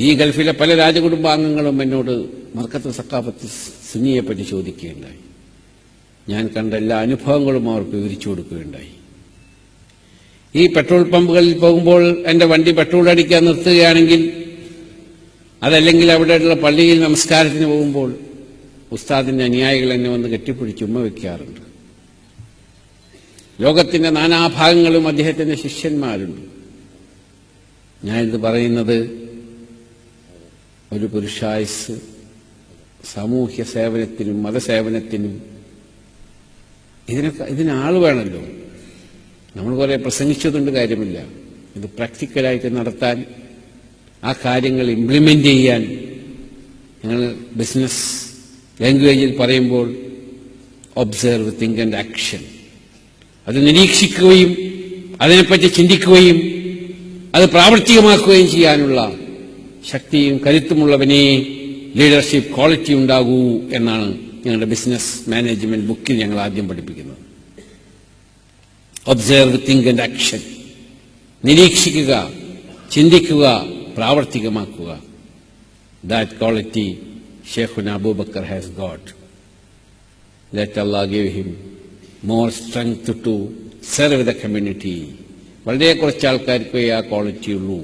ഈ ഗൾഫിലെ പല രാജകുടുംബാംഗങ്ങളും എന്നോട് മർക്കത്ത് സക്കാഫത്ത് സുന്നിയെ പറ്റി ചോദിക്കുകയുണ്ടായി. ഞാൻ കണ്ട എല്ലാ അനുഭവങ്ങളും അവർക്ക് വിവരിച്ചു കൊടുക്കുകയുണ്ടായി. ഈ പെട്രോൾ പമ്പുകളിൽ പോകുമ്പോൾ എന്റെ വണ്ടി പെട്രോൾ അടിക്കാൻ നിർത്തുകയാണെങ്കിൽ അതല്ലെങ്കിൽ അവിടെയുള്ള പള്ളിയിൽ നമസ്കാരത്തിന് പോകുമ്പോൾ ഉസ്താദിന്റെ അനുയായികൾ എന്നെ വന്ന് കെട്ടിപ്പിടിച്ച് ഉമ്മ വയ്ക്കാറുണ്ട് ലോകത്തിന്റെ നാനാഭാഗങ്ങളും അദ്ദേഹത്തിന്റെ ശിഷ്യന്മാരുണ്ട്. ഞാനിത് പറയുന്നത് ഒരു പുരുഷായുസ് സാമൂഹ്യ സേവനത്തിനും മതസേവനത്തിനും ഇതിനൊക്കെ ഇതിനാൾ വേണമല്ലോ. നമ്മൾ കുറെ പ്രസംഗിച്ചതുകൊണ്ട് കാര്യമില്ല. ഇത് പ്രാക്ടിക്കലായിട്ട് നടത്താൻ ആ കാര്യങ്ങൾ ഇംപ്ലിമെന്റ് ചെയ്യാൻ ഞങ്ങൾ ബിസിനസ് ലാംഗ്വേജിൽ പറയുമ്പോൾ ഒബ്സർവ് തിങ്ക് ആൻഡ് ആക്ഷൻ അത് നിരീക്ഷിക്കുകയും അതിനെപ്പറ്റി ചിന്തിക്കുകയും അത് പ്രാവർത്തികമാക്കുകയും ചെയ്യാനുള്ള ശക്തിയും കരുത്തുമുള്ളവനെ ലീഡർഷിപ്പ് ക്വാളിറ്റി ഉണ്ടാകൂ എന്നാണ് ഞങ്ങളുടെ ബിസിനസ് മാനേജ്മെന്റ് ബുക്കിൽ ഞങ്ങൾ ആദ്യം പഠിപ്പിക്കുന്നത്. ഒബ്സർവ് തിങ്ക് ആൻഡ് ആക്ഷൻ നിരീക്ഷിക്കുക ചിന്തിക്കുക പ്രാവർത്തികമാക്കുക. That quality ഷേഖുൻ Abubakar has got let Allah give him more strength to serve the community വളരെ കുറച്ച് ആൾക്കാർക്കേ ആ ക്വാളിറ്റി ഉള്ളൂ.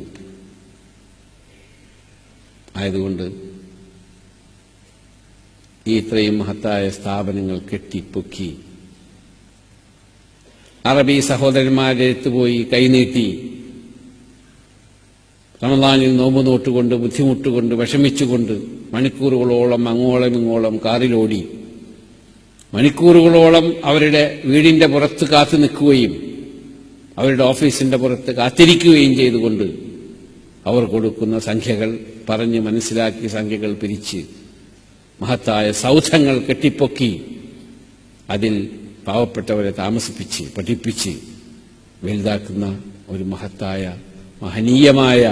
ആയതുകൊണ്ട് ഈ ഇത്രയും മഹത്തായ സ്ഥാപനങ്ങൾ കെട്ടിപ്പൊക്കി അറബി സഹോദരന്മാരെത്തുപോയി കൈനീട്ടി. റമദാനിൽ നോമ്പ് നോട്ടുകൊണ്ട് ബുദ്ധിമുട്ടുകൊണ്ട് വിഷമിച്ചുകൊണ്ട് മണിക്കൂറുകളോളം അങ്ങോളം ഇങ്ങോളം കാറിലോടി. മണിക്കൂറുകളോളം അവരുടെ വീടിന്റെ പുറത്ത് കാത്തു നിൽക്കുകയും അവരുടെ ഓഫീസിന്റെ പുറത്ത് കാത്തിരിക്കുകയും ചെയ്തുകൊണ്ട് അവർ കൊടുക്കുന്ന സംഖ്യകൾ പറഞ്ഞ് മനസ്സിലാക്കി സംഖ്യകൾ പിരിച്ച് മഹത്തായ സൗധങ്ങൾ കെട്ടിപ്പൊക്കി അതിൽ പാവപ്പെട്ടവരെ താമസിപ്പിച്ച് പഠിപ്പിച്ച് വലുതാക്കുന്ന ഒരു മഹത്തായ മഹനീയമായ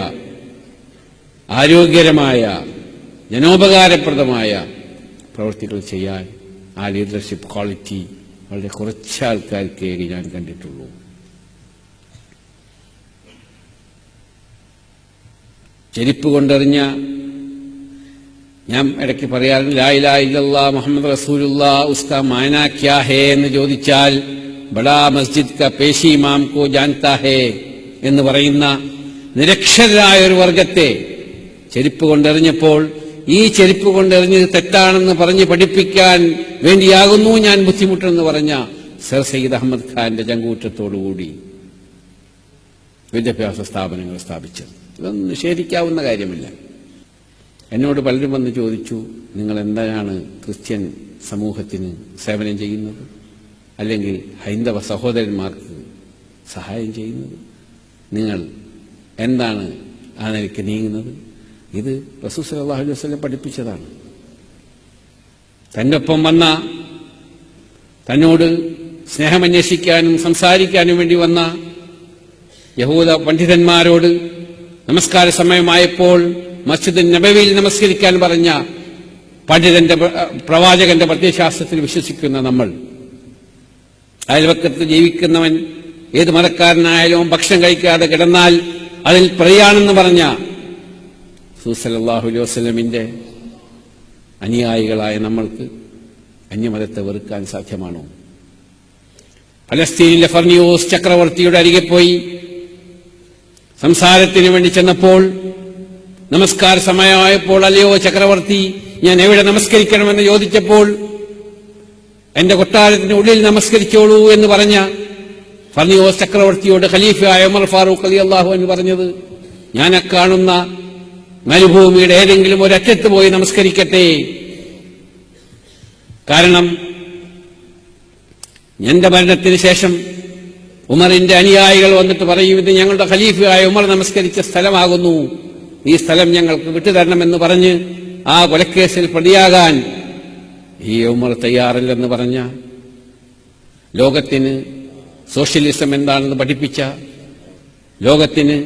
ആരോഗ്യകരമായ ജനോപകാരപ്രദമായ പ്രവൃത്തികൾ ചെയ്യാൻ ആ ലീഡർഷിപ്പ് ക്വാളിറ്റി വളരെ കുറച്ച് ആൾക്കാർക്കേ ഞാൻ കണ്ടിട്ടുള്ളൂ. ചെരുപ്പ് കൊണ്ടെറിഞ്ഞ ഞാൻ ഇടയ്ക്ക് പറയാറുണ്ട് ലായിലാ ഇല്ലല്ലാ മുഹമ്മദ് റസൂലുള്ള ഉസ്ത മായന ക്യാ ഹേ എന്ന് ചോദിച്ചാൽ ബഡാ മസ്ജിദ് ക പേശി ഇമാം കോ ജാൻതാ ഹേ എന്ന് പറയുന്ന നിരക്ഷരായ ഒരു വർഗത്തെ ചെരുപ്പ് കൊണ്ടെറിഞ്ഞപ്പോൾ ഈ ചെരുപ്പ് കൊണ്ടെറിഞ്ഞത് തെറ്റാണെന്ന് പറഞ്ഞ് പഠിപ്പിക്കാൻ വേണ്ടിയാകുന്നു ഞാൻ ബുദ്ധിമുട്ടെന്ന് പറഞ്ഞ സർ സയ്യിദ് അഹമ്മദ് ഖാന്റെ ചങ്കൂറ്റത്തോടുകൂടി. വിദ്യാഭ്യാസ സ്ഥാപനങ്ങൾ സ്ഥാപിച്ചത്. ഇതൊന്നും നിഷേധിക്കാവുന്ന കാര്യമില്ല. എന്നോട് പലരും വന്ന് ചോദിച്ചു നിങ്ങൾ എന്താണ് ക്രിസ്ത്യൻ സമൂഹത്തിന് സേവനം ചെയ്യുന്നത്? അല്ലെങ്കിൽ ഹൈന്ദവ സഹോദരന്മാർക്ക് സഹായം ചെയ്യുന്നത്? നിങ്ങൾ എന്താണ് ആ നിലയ്ക്ക് നീങ്ങുന്നത്? ഇത് റസൂ സലാഹു അലൈഹി വസല്ലം പഠിപ്പിച്ചതാണ്. തന്റെ ഒപ്പം വന്ന തന്നോട് സ്നേഹമന്വേഷിക്കാനും സംസാരിക്കാനും വേണ്ടി വന്ന യഹൂദ പണ്ഡിതന്മാരോട് നമസ്കാര സമയമായപ്പോൾ മസ്ജിദ് നബവിയിൽ നമസ്കരിക്കാൻ പറഞ്ഞ പണ്ഡിതന്റെ പ്രവാചകന്റെ പ്രത്യശാസ്ത്രത്തിൽ വിശ്വസിക്കുന്ന നമ്മൾ. അയൽവക്കത്ത് ജീവിക്കുന്നവൻ ഏത് മതക്കാരനായാലും ഭക്ഷണം കഴിക്കാതെ കിടന്നാൽ അതിൽ പ്രിയാണെന്ന് പറഞ്ഞ സൂസലാഹുലി വസ്ലമിന്റെ അനുയായികളായ നമ്മൾക്ക് അന്യമതത്തെ വെറുക്കാൻ സാധ്യമാണോ? പലസ്തീനിലെ ഫർണിയോസ് ചക്രവർത്തിയുടെ അരികെ പോയി സംസാരത്തിന് വേണ്ടി ചെന്നപ്പോൾ നമസ്കാര സമയമായപ്പോൾ അല്ലയോ ചക്രവർത്തി ഞാൻ എവിടെ നമസ്കരിക്കണമെന്ന് ചോദിച്ചപ്പോൾ എന്റെ കൊട്ടാരത്തിന് ഉള്ളിൽ നമസ്കരിച്ചോളൂ എന്ന് പറഞ്ഞ ഫർണിയോസ് ചക്രവർത്തിയോട് ഖലീഫയായ ഉമർ ഫാറൂഖ് അലി അള്ളാഹു എന്ന് പറഞ്ഞത് ഞാൻ കാണുന്ന മരുഭൂമിയുടെ ഏതെങ്കിലും ഒരറ്റത്ത് പോയി നമസ്കരിക്കട്ടെ. കാരണം എന്റെ മരണത്തിന് ശേഷം ഉമറിന്റെ അനുയായികൾ വന്നിട്ട് പറയും ഇത് ഞങ്ങളുടെ ഖലീഫയായ ഉമർ നമസ്കരിച്ച സ്ഥലമാകുന്നു. ഈ സ്ഥലം ഞങ്ങൾക്ക് വിട്ടുതരണമെന്ന് പറഞ്ഞ് ആ കൊലക്കേസിൽ പ്രതിയാകാൻ ഈ ഉമർ തയ്യാറില്ലെന്ന് പറഞ്ഞ ലോകത്തിന് സോഷ്യലിസം എന്താണെന്ന് പഠിപ്പിച്ച ലോകത്തിന്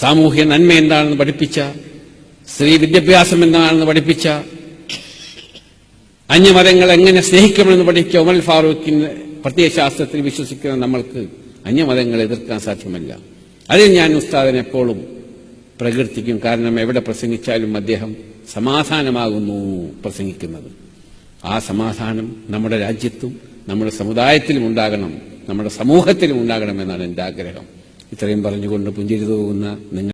സാമൂഹ്യ നന്മ എന്താണെന്ന് പഠിപ്പിച്ച സ്ത്രീ വിദ്യാഭ്യാസം എന്താണെന്ന് പഠിപ്പിച്ച അന്യമതങ്ങൾ എങ്ങനെ സ്നേഹിക്കണമെന്ന് പഠിച്ച ഉമർ ഫാറൂഖിന്റെ പ്രത്യയശാസ്ത്രത്തിൽ വിശ്വസിക്കുന്ന നമ്മൾക്ക് അന്യമതങ്ങളെ എതിർക്കാൻ സാധ്യമല്ല. അതിൽ ഞാൻ ഉസ്താദിനെ എപ്പോഴും പ്രകീർത്തിക്കും. കാരണം എവിടെ പ്രസംഗിച്ചാലും അദ്ദേഹം സമാധാനമാകുന്നു പ്രസംഗിക്കുന്നത്. ആ സമാധാനം നമ്മുടെ രാജ്യത്തും നമ്മുടെ സമുദായത്തിലും ഉണ്ടാകണം. നമ്മുടെ സമൂഹത്തിലും ഉണ്ടാകണമെന്നാണ് എന്റെ ആഗ്രഹം. ഇത്രയും പറഞ്ഞുകൊണ്ട് പുഞ്ചിരി തോന്നുന്ന നിങ്ങൾ